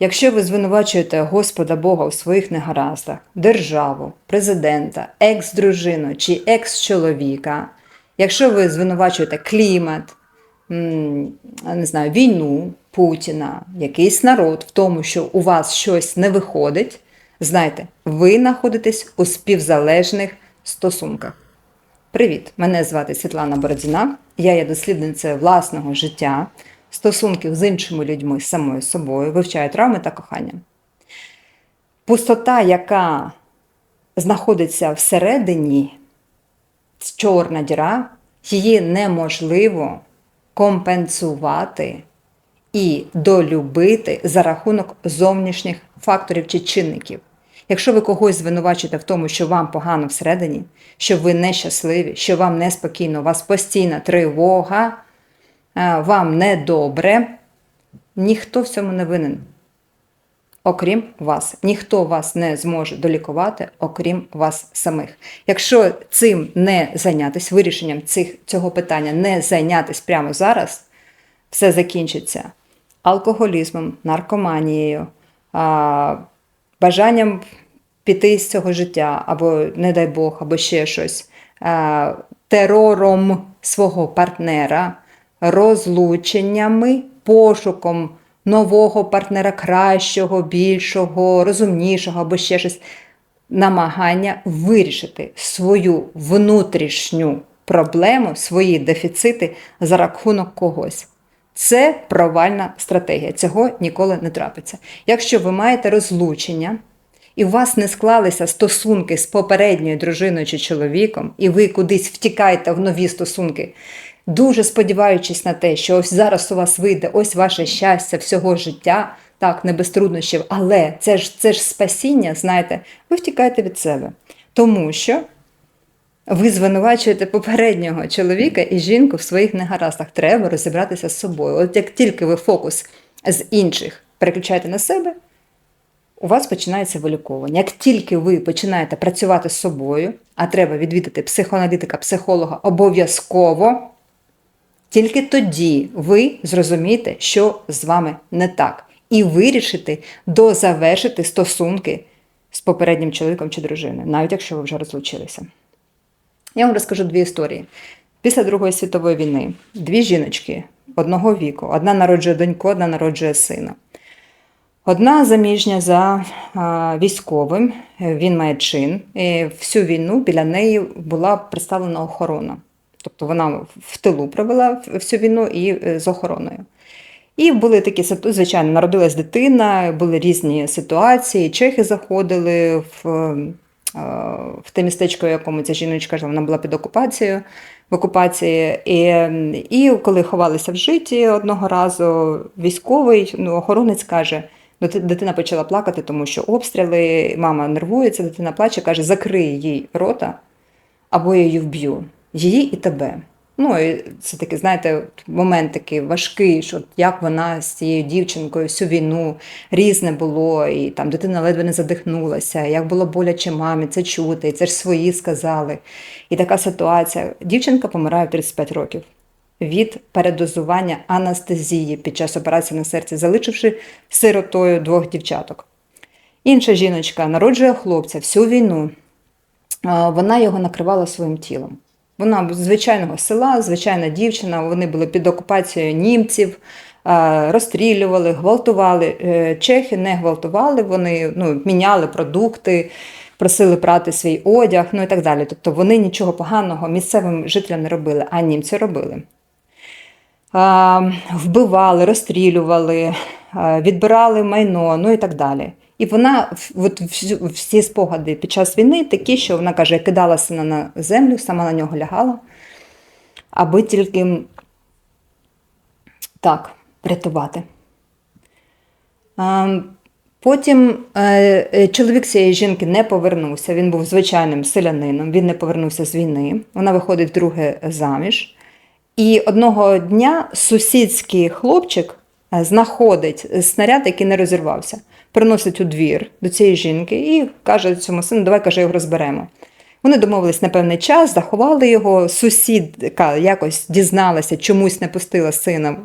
Якщо ви звинувачуєте Господа Бога у своїх негараздах, державу, президента, екс-дружину чи екс-чоловіка, якщо ви звинувачуєте клімат, не знаю, війну, Путіна, якийсь народ в тому, що у вас щось не виходить, знайте, ви знаходитесь у співзалежних стосунках. Привіт! Мене звати Світлана Бородіна. Я є дослідницею власного життя, стосунків з іншими людьми, з самою собою, вивчаю травми та кохання. Пустота, яка знаходиться всередині, чорна діра, її неможливо компенсувати і долюбити за рахунок зовнішніх факторів чи чинників. Якщо ви когось звинувачуєте в тому, що вам погано всередині, що ви нещасливі, що вам неспокійно, у вас постійна тривога, вам недобре, ніхто в цьому не винен. Окрім вас, ніхто вас не зможе долікувати, окрім вас самих. Якщо цим не зайнятися, вирішенням цих, цього питання не зайнятися прямо зараз, все закінчиться алкоголізмом, наркоманією, а, бажанням піти з цього життя, або, не дай Бог, або ще щось, а, терором свого партнера, розлученнями, пошуком нового партнера кращого, більшого, розумнішого або ще щось. Намагання вирішити свою внутрішню проблему, свої дефіцити за рахунок когось. Це провальна стратегія. Цього ніколи не трапиться. Якщо ви маєте розлучення, і у вас не склалися стосунки з попередньою дружиною чи чоловіком, і ви кудись втікаєте в нові стосунки, дуже сподіваючись на те, що ось зараз у вас вийде ось ваше щастя всього життя, так, не без труднощів, але це ж, це ж спасіння, знаєте, ви втікаєте від себе. Тому що ви звинувачуєте попереднього чоловіка і жінку в своїх негараздах. Треба розібратися з собою. От як тільки ви фокус з інших переключаєте на себе, у вас починається виліковування. Як тільки ви починаєте працювати з собою, а треба відвідати психоаналітика, психолога обов'язково, тільки тоді ви зрозумієте, що з вами не так, і вирішите дозавершити стосунки з попереднім чоловіком чи дружиною, навіть якщо ви вже розлучилися. Я вам розкажу дві історії. Після Другої світової війни дві жіночки одного віку, одна народжує доньку, одна народжує сина. Одна заміжня за військовим, він має чин. І всю війну біля неї була представлена охорона. Тобто вона в тилу провела всю війну і е, з охороною. І були такі звичайно, народилась дитина, були різні ситуації. Чехи заходили в, е, в те містечко, в якому ця жіночка жила, вона була під окупацією в окупації. І, і коли ховалися в житті одного разу, військовий ну, охоронець каже. Ну, дитина почала плакати, тому що обстріли, мама нервується, дитина плаче, каже, закрий їй рота, або я її вб'ю. Її і тебе. Ну, і це такий, знаєте, момент такий важкий, що як вона з цією дівчинкою всю війну різне було, і там дитина ледве не задихнулася, як було боляче мамі це чути, і це ж свої сказали. І така ситуація. Дівчинка помирає в 35 років від передозування анестезії під час операції на серці, залишивши сиротою двох дівчаток. Інша жіночка народжує хлопця всю війну. Вона його накривала своїм тілом. Вона з звичайного села, звичайна дівчина. Вони були під окупацією німців, розстрілювали, гвалтували. Е, Чехи не гвалтували, вони ну, міняли продукти, просили прати свій одяг, ну і так далі. Тобто вони нічого поганого місцевим жителям не робили, а німці робили вбивали, розстрілювали, відбирали майно, ну і так далі. І вона от всі спогади під час війни такі, що вона каже, кидала сина на землю, сама на нього лягала, аби тільки так врятувати. Потім е, е, чоловік цієї жінки не повернувся. Він був звичайним селянином, він не повернувся з війни. Вона виходить вдруге заміж. І одного дня сусідський хлопчик е, знаходить снаряд, який не розірвався, приносить у двір до цієї жінки і каже цьому сину, давай каже, його розберемо. Вони домовились на певний час, заховали його. Сусідка якось дізналася, чомусь не пустила сина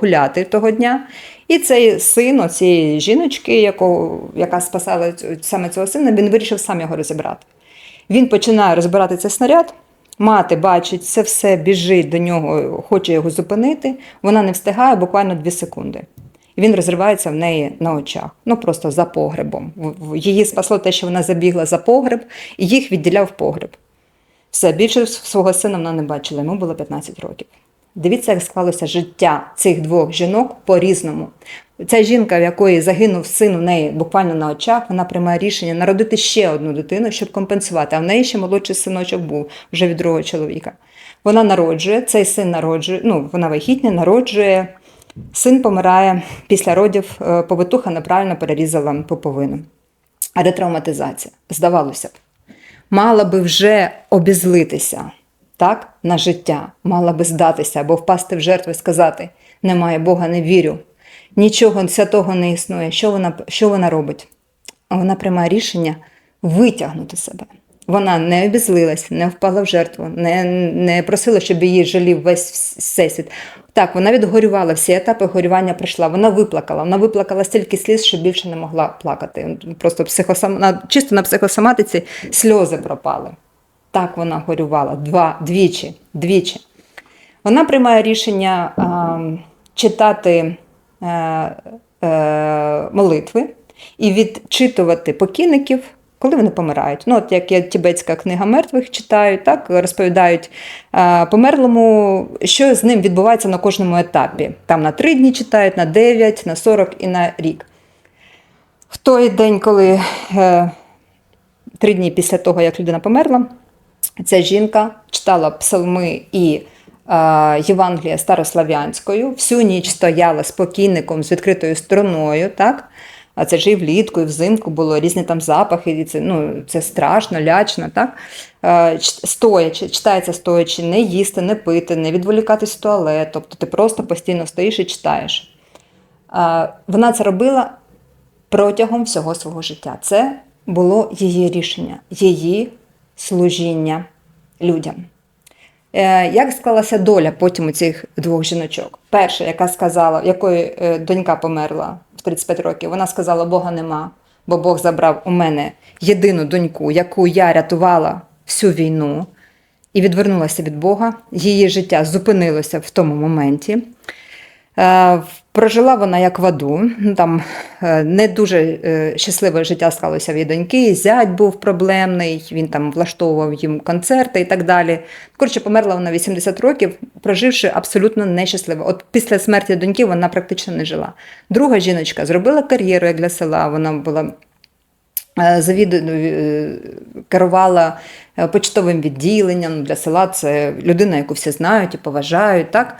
гуляти того дня. І цей син цієї жіночки, яку, яка спасала саме цього сина, він вирішив сам його розібрати. Він починає розбирати цей снаряд. Мати бачить це все, біжить до нього, хоче його зупинити. Вона не встигає буквально дві секунди. Він розривається в неї на очах, ну просто за погребом. Її спасло те, що вона забігла за погреб, і їх відділяв погреб. Все, більше свого сина вона не бачила, йому було 15 років. Дивіться, як склалося життя цих двох жінок по-різному. Ця жінка, в якої загинув син у неї буквально на очах, вона приймає рішення народити ще одну дитину, щоб компенсувати. А в неї ще молодший синочок був вже від другого чоловіка. Вона народжує, цей син народжує, ну вона вагітня, народжує. Син помирає після родів, е, повитуха неправильно перерізала пуповину. Ретравматизація. Здавалося б, мала би вже обізлитися так, на життя, мала би здатися або впасти в жертву і сказати: немає Бога, не вірю, нічого святого не існує. Що вона, що вона робить? Вона приймає рішення витягнути себе. Вона не обізлилась, не впала в жертву, не, не просила, щоб її жалів весь всесвіт. Так, вона відгорювала всі етапи горювання прийшла. Вона виплакала. Вона виплакала стільки сліз, що більше не могла плакати. Просто психосом... чисто на психосоматиці сльози пропали. Так вона горювала два, двічі, двічі. Вона приймає рішення а, читати е, е, молитви і відчитувати покійників, коли вони помирають. Ну, от як є тібетська книга мертвих читають, так розповідають е, померлому, що з ним відбувається на кожному етапі. Там на три дні читають, на 9, на 40 і на рік. В той день, коли е, три дні після того, як людина померла, ця жінка читала псалми і е, Євангелія старослав'янською, всю ніч стояла з покійником з відкритою стороною, так? А це ж і влітку, і взимку було різні там запахи, і це, ну, це страшно, лячно, так? Е, стоячи, читається стоячи, не їсти, не пити, не відволікатись в туалет, тобто ти просто постійно стоїш і читаєш. Е, вона це робила протягом всього свого життя. Це було її рішення, її служіння людям. Е, Як склалася доля потім у цих двох жіночок? Перша, яка сказала, якої донька померла 35 років, вона сказала: Бога нема, бо Бог забрав у мене єдину доньку, яку я рятувала всю війну, і відвернулася від Бога. Її життя зупинилося в тому моменті. Е, Прожила вона як в аду. Ну, Там е, не дуже е, щасливе життя склалося в її доньки. Зять був проблемний, він там влаштовував їм концерти і так далі. Коротше, померла вона 80 років, проживши абсолютно нещасливо. От після смерті доньки вона практично не жила. Друга жіночка зробила кар'єру як для села. Вона була Е, е, керувала е, почтовим відділенням для села. Це людина, яку всі знають і поважають. Так?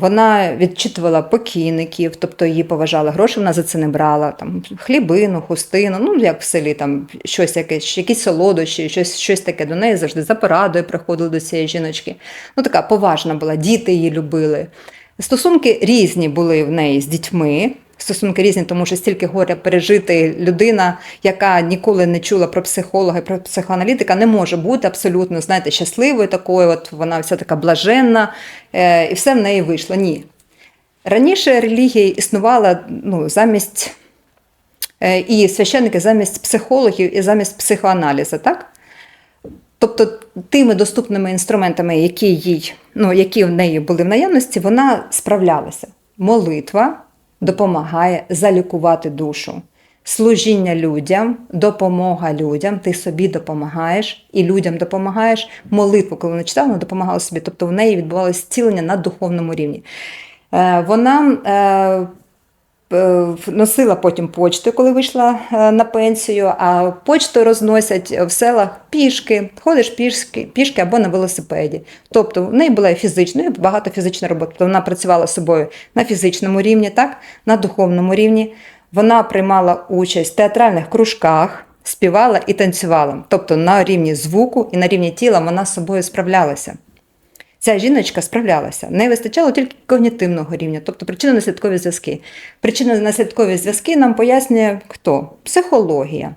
Вона відчитувала покійників, тобто її поважали, гроші вона за це не брала, там, хлібину, хустину, ну як в селі, там, щось якесь, якісь солодощі, щось, щось таке до неї завжди за порадою приходили до цієї жіночки. Ну, така поважна була, діти її любили. Стосунки різні були в неї з дітьми. Стосунки різні, тому що стільки горя пережити людина, яка ніколи не чула про психолога, і про психоаналітика, не може бути абсолютно, знаєте, щасливою такою. От вона вся така блаженна, е, і все в неї вийшло. Ні. Раніше релігія існувала ну, замість е, і священники замість психологів і замість психоаналізу, так? Тобто тими доступними інструментами, які їй, ну, які в неї були в наявності, вона справлялася. Молитва допомагає залікувати душу. Служіння людям, допомога людям, ти собі допомагаєш і людям допомагаєш. Молитву, коли вона читала, вона допомагала собі. Тобто в неї відбувалося зцілення на духовному рівні. Е, Вона е, носила потім почту, коли вийшла е, на пенсію, а почту розносять в селах пішки, ходиш пішки, пішки або на велосипеді. Тобто в неї була фізична, і багато фізичної роботи. Тобто вона працювала з собою на фізичному рівні, так, на духовному рівні. Вона приймала участь в театральних кружках, співала і танцювала. Тобто на рівні звуку і на рівні тіла вона з собою справлялася. Ця жіночка справлялася. Не вистачало тільки когнітивного рівня, тобто причинно-наслідкові зв'язки. Причинно-наслідкові зв'язки нам пояснює хто? Психологія.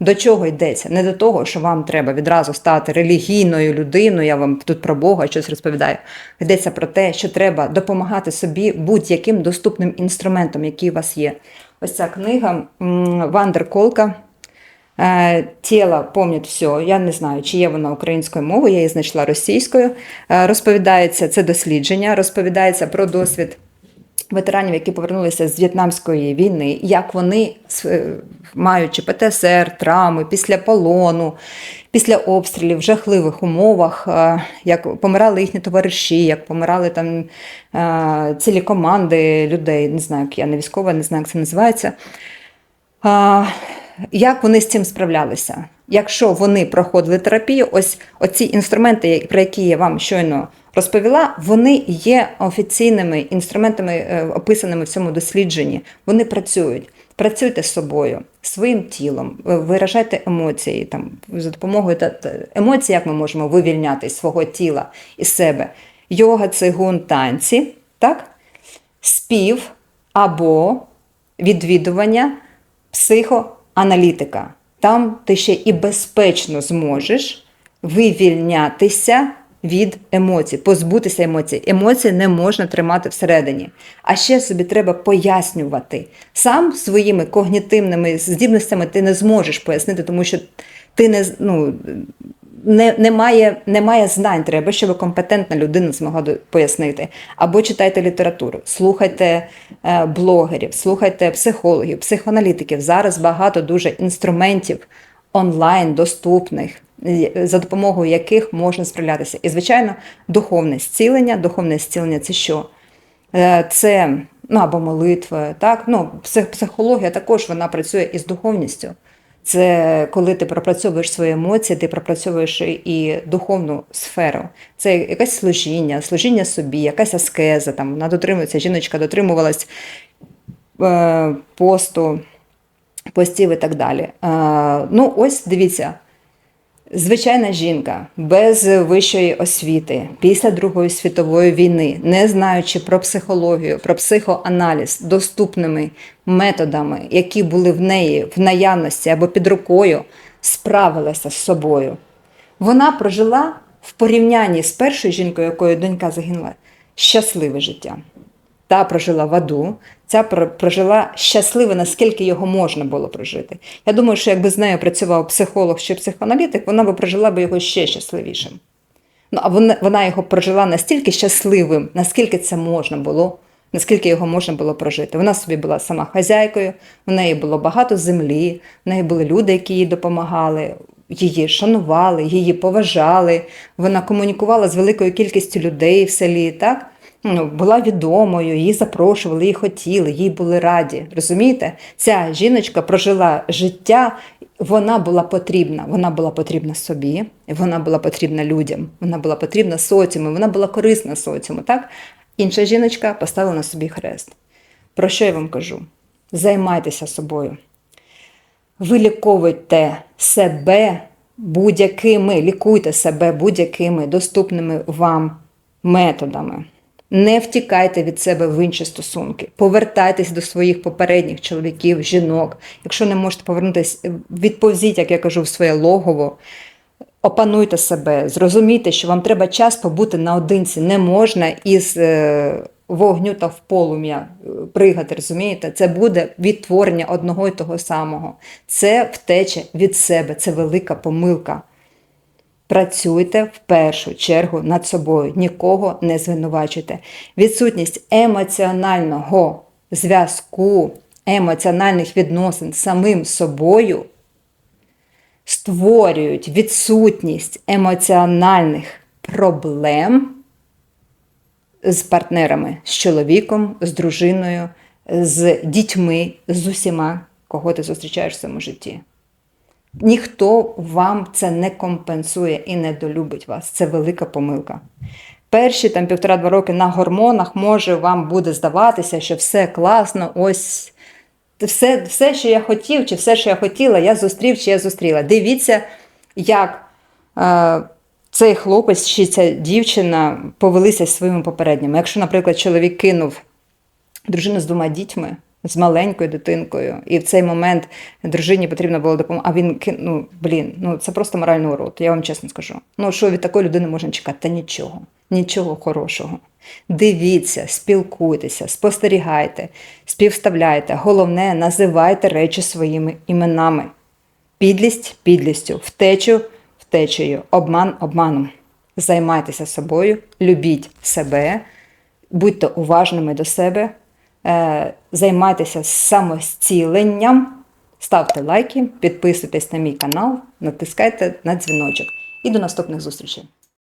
До чого йдеться? Не до того, що вам треба відразу стати релігійною людиною, я вам тут про Бога щось розповідаю. Йдеться про те, що треба допомагати собі будь-яким доступним інструментом, який у вас є. Ось ця книга Вандер Колка. Е, Тіло помнять все. Я не знаю, чи є вона українською мовою, я її знайшла російською. Е, Розповідається це дослідження, розповідається про досвід ветеранів, які повернулися з В'єтнамської війни, як вони, маючи ПТСР, травми після полону, після обстрілів в жахливих умовах, е, як помирали їхні товариші, як помирали там е, цілі команди людей. Не знаю, як я не військова, не знаю, як це називається. Як вони з цим справлялися? Якщо вони проходили терапію, ось оці інструменти, про які я вам щойно розповіла, вони є офіційними інструментами, е, описаними в цьому дослідженні. Вони працюють. Працюйте з собою, своїм тілом, е, виражайте емоції там за допомогою та- емоцій, як ми можемо вивільняти свого тіла і себе. Йога, цигун, танці, так? спів або відвідування психоаналітика. Там ти ще і безпечно зможеш вивільнятися від емоцій, позбутися емоцій. Емоції не можна тримати всередині. А ще собі треба пояснювати. Сам своїми когнітивними здібностями ти не зможеш пояснити, тому що ти не, ну, не, немає, немає знань, треба, щоб компетентна людина змогла пояснити. Або читайте літературу, слухайте е, блогерів, слухайте психологів, психоаналітиків. Зараз багато дуже інструментів онлайн доступних, за допомогою яких можна справлятися. І, звичайно, духовне зцілення. Духовне зцілення це що? Е, Це ну, або молитва, так? Ну, псих- психологія також вона працює із духовністю. Це коли ти пропрацьовуєш свої емоції, ти пропрацьовуєш і духовну сферу. Це якесь служіння, служіння собі, якась аскеза. Там вона дотримується, жіночка дотримувалась е, посту, постів і так далі. Е, ну, ось дивіться, Звичайна жінка без вищої освіти після Другої світової війни, не знаючи про психологію, про психоаналіз доступними методами, які були в неї в наявності або під рукою, справилася з собою. Вона прожила в порівнянні з першою жінкою, якою донька загинула, щасливе життя. Та прожила в аду, ця про- прожила щасливе, наскільки його можна було прожити. Я думаю, що якби з нею працював психолог чи психоаналітик, вона б прожила б його ще щасливішим. Ну, а вона, вона його прожила настільки щасливим, наскільки це можна було, наскільки його можна було прожити. Вона собі була сама хазяйкою, в неї було багато землі, в неї були люди, які їй допомагали, її шанували, її поважали. Вона комунікувала з великою кількістю людей в селі, так? Ну, була відомою, її запрошували, її хотіли, їй були раді. Розумієте? Ця жіночка прожила життя, вона була потрібна. Вона була потрібна собі, вона була потрібна людям, вона була потрібна соціуму, вона була корисна соціуму. Так? Інша жіночка поставила на собі хрест. Про що я вам кажу? Займайтеся собою. Виліковуйте себе будь-якими, лікуйте себе будь-якими доступними вам методами. Не втікайте від себе в інші стосунки. Повертайтесь до своїх попередніх чоловіків, жінок. Якщо не можете повернутися, відповзіть, як я кажу, в своє логово. Опануйте себе, зрозумійте, що вам треба час побути наодинці. Не можна із е, вогню та в полум'я е, пригати, розумієте? Це буде відтворення одного і того самого. Це втеча від себе, це велика помилка. Працюйте в першу чергу над собою, нікого не звинувачуйте. Відсутність емоціонального зв'язку, емоціональних відносин з самим собою створюють відсутність емоціональних проблем з партнерами, з чоловіком, з дружиною, з дітьми, з усіма, кого ти зустрічаєш в цьому житті. Ніхто вам це не компенсує і не долюбить вас. Це велика помилка. Перші там півтора-два роки на гормонах може вам буде здаватися, що все класно, ось все, все, що я хотів, чи все, що я хотіла, я зустрів, чи я зустріла. Дивіться, як е, цей хлопець чи ця дівчина повелися своїми попередніми. Якщо, наприклад, чоловік кинув дружину з двома дітьми, з маленькою дитинкою, і в цей момент дружині потрібна була допомога. А він ну, блін, ну це просто моральний урод, я вам чесно скажу. Ну що від такої людини можна чекати? Та нічого, нічого хорошого. Дивіться, спілкуйтеся, спостерігайте, співставляйте. Головне, називайте речі своїми іменами. Підлість підлістю, втечу втечею, обман обманом. Займайтеся собою, любіть себе, будьте уважними до себе, займайтеся самостіленням, ставте лайки, підписуйтесь на мій канал, натискайте на дзвіночок. І до наступних зустрічей!